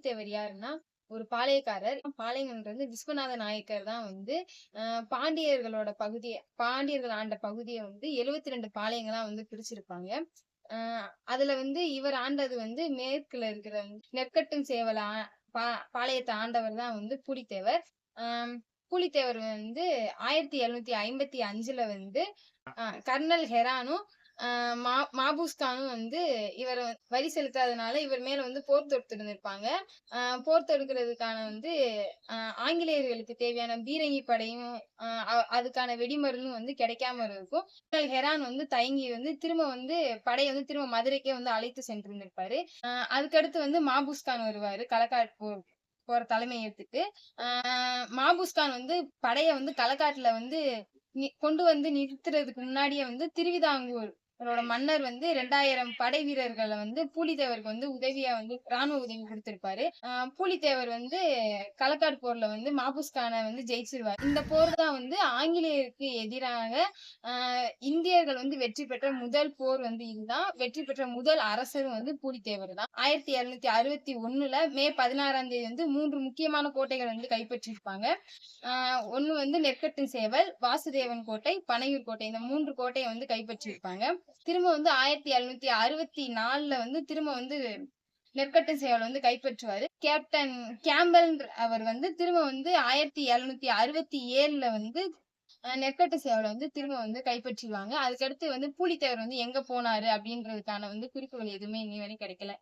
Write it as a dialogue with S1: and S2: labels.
S1: தேவர் யாருன்னா ஒரு பாளையக்காரர். பாளையங்கன்றது விஸ்வநாத நாயக்கர் தான் வந்து பாண்டியர்களோட பகுதியை பாண்டியர்கள் ஆண்ட பகுதியை வந்து எழுவத்தி ரெண்டு பாளையங்களா வந்து பிரிச்சிருப்பாங்க. ஆஹ் அதுல வந்து இவர் ஆண்டது வந்து மேற்குல இருக்கிற நெற்கட்டும் சேவல பா பாளையத்தை ஆண்டவர் தான் வந்து புலித்தேவர். ஆஹ் புலித்தேவர் வந்து ஆயிரத்தி எழுநூத்தி ஐம்பத்தி அஞ்சுல வந்து கர்னல் ஹெரானும் மா மாபூஸ்கானும் வந்து இவர் வரி செலுத்தாதனால இவர் மேல வந்து போர் தொடுத்திருந்திருப்பாங்க போர் தொடுக்கிறதுக்கான வந்து ஆங்கிலேயர்களுக்கு தேவையான பீரங்கி படையும் அதுக்கான வெடிமருந்தும் வந்து கிடைக்காம இருக்கும். ஹெரான் வந்து தயங்கி வந்து திரும்ப வந்து படையை வந்து திரும்ப மதுரைக்கே வந்து அழைத்து சென்றிருந்திருப்பாரு. அதுக்கடுத்து வந்து மாபூஸ்கான் வருவாரு களக்காட் போர் போற தலைமை ஏத்துட்டு ஆஹ் மாபூஸ்கான் வந்து படைய வந்து களக்காட்டுல வந்து கொண்டு வந்து நிறுத்துறதுக்கு முன்னாடியே வந்து திருவிதாங்கூர் அவரோட மன்னர் வந்து ரெண்டாயிரம் படை வீரர்களை வந்து பூலித்தேவருக்கு வந்து உதவியா வந்து ராணுவ உதவி கொடுத்திருப்பாரு. பூலித்தேவர் வந்து களக்காடு போர்ல வந்து மாபுஸ்கானை வந்து ஜெயிச்சிருவார். இந்த போர் தான் வந்து ஆங்கிலேயருக்கு எதிராக இந்தியர்கள் வந்து வெற்றி பெற்ற முதல் போர் வந்து இதுதான். வெற்றி பெற்ற முதல் அரசரும் வந்து பூலித்தேவர் தான். ஆயிரத்தி எழுநூத்தி அறுபத்தி ஒண்ணுல மே பதினாறாம் தேதி வந்து மூன்று முக்கியமான கோட்டைகள் வந்து கைப்பற்றிருப்பாங்க. ஆஹ் வந்து நெற்கட்டு சேவல் வாசுதேவன் கோட்டை பனையூர் கோட்டை. இந்த மூன்று கோட்டையை வந்து கைப்பற்றிருப்பாங்க. திரும்ப வந்து ஆயிரத்தி எழுநூத்தி அறுபத்தி நாலுல வந்து திரும்ப வந்து நெற்கட்டு சேவல் வந்து கைப்பற்றுவாரு. கேப்டன் கேம்பல் அவர் வந்து திரும்ப வந்து ஆயிரத்தி எழுநூத்தி அறுபத்தி ஏழுல வந்து அஹ், நெற்கட்டு சேவலை வந்து திரும்ப வந்து கைப்பற்றிடுவாங்க. அதுக்கடுத்து வந்து பூலித்தேவர் வந்து எங்க போனாரு அப்படின்றதுக்கான வந்து குறிப்புகள் எதுவுமே இன்னி வரையும் கிடைக்கல.